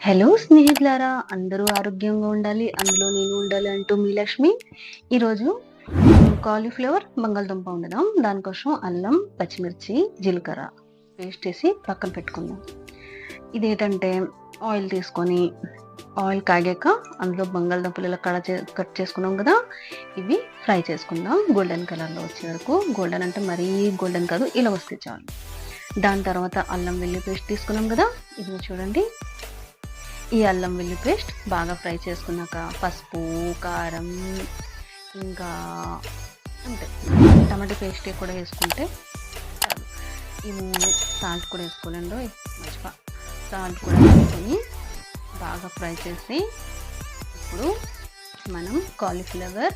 Hello స్నేహితులారా అందరూ ఆరోగ్యంగా ఉండాలి అందులో నేను ఉండాలి అంటూ మీ లక్ష్మి. ఈరోజు కాలీఫ్లవర్ బంగాళదుంప వండుదాం. దానికోసం అల్లం పచ్చిమిర్చి జీలకర్ర పేస్ట్ వేసి పక్కన పెట్టుకుందాం. ఇదేంటంటే ఆయిల్ తీసుకొని ఆయిల్ కాగాక అందులో బంగాళదుంపలు ఇలా కడ కట్ చేసుకున్నాం కదా ఇవి ఫ్రై చేసుకుందాం. గోల్డెన్ కలర్లో వచ్చే వరకు. గోల్డెన్ అంటే మరీ గోల్డెన్ కాదు ఇలా వస్తే చాలు. దాని తర్వాత అల్లం వెల్లి పేస్ట్ తీసుకున్నాం కదా ఇది చూడండి. ఈ అల్లం వెల్లి పేస్ట్ బాగా ఫ్రై చేసుకున్నాక పసుపు కారం ఇంకా అంతే. టమాటో పేస్ట్ కూడా వేసుకుంటే ఈ మూడు సాల్ట్ కూడా వేసుకోలేండి మర్చిపో. సాల్ట్ కూడా వేసుకొని బాగా ఫ్రై చేసి ఇప్పుడు మనం కాలీఫ్లవర్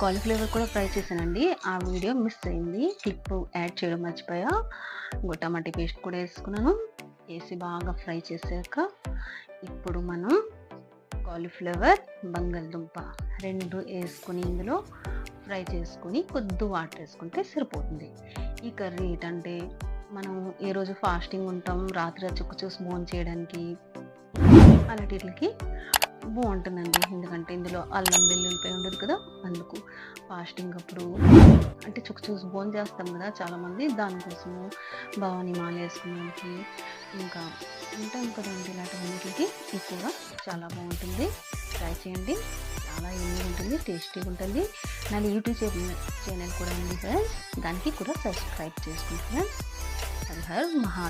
కాలీఫ్లవర్ కూడా ఫ్రై చేశానండి. ఆ వీడియో మిస్ అయింది. క్లిప్ యాడ్ చేయడం మర్చిపోయా. ఇంకో టమాటా పేస్ట్ కూడా వేసుకున్నాను. వేసి బాగా ఫ్రై చేసాక ఇప్పుడు మనం కాలీఫ్లవర్ బంగాళదుంప రెండు వేసుకుని ఇందులో ఫ్రై చేసుకుని కొద్ది వాటర్ వేసుకుంటే సరిపోతుంది. ఈ కర్రీ ఏంటంటే మనం ఏ రోజు ఫాస్టింగ్ ఉంటాం రాత్రి చుక్క చూసి బోన్ చేయడానికి అలాంటికి బాగుంటుందండి. ఎందుకంటే ఇందులో అల్లం వెల్లుల్లిపాయ ఉండదు కదా అందుకు ఫాస్టింగ్ అప్పుడు అంటే చుక్క చూసి బోన్ చేస్తాం కదా చాలామంది. దానికోసము భవాని మాల వేసుకోవడానికి ఇంకా ఉంటాం కదండి ఇలాంటివన్నిటికి ఈ కూర చాలా బాగుంటుంది. ట్రై చేయండి. చాలా ఎన్ని ఉంటుంది టేస్టీగా ఉంటుంది. నా యూట్యూబ్ ఛానల్ కూడా ఉంది ఫ్రెండ్స్ దానికి కూడా సబ్స్క్రైబ్ చేసుకుంటున్నాను. హర్ మహా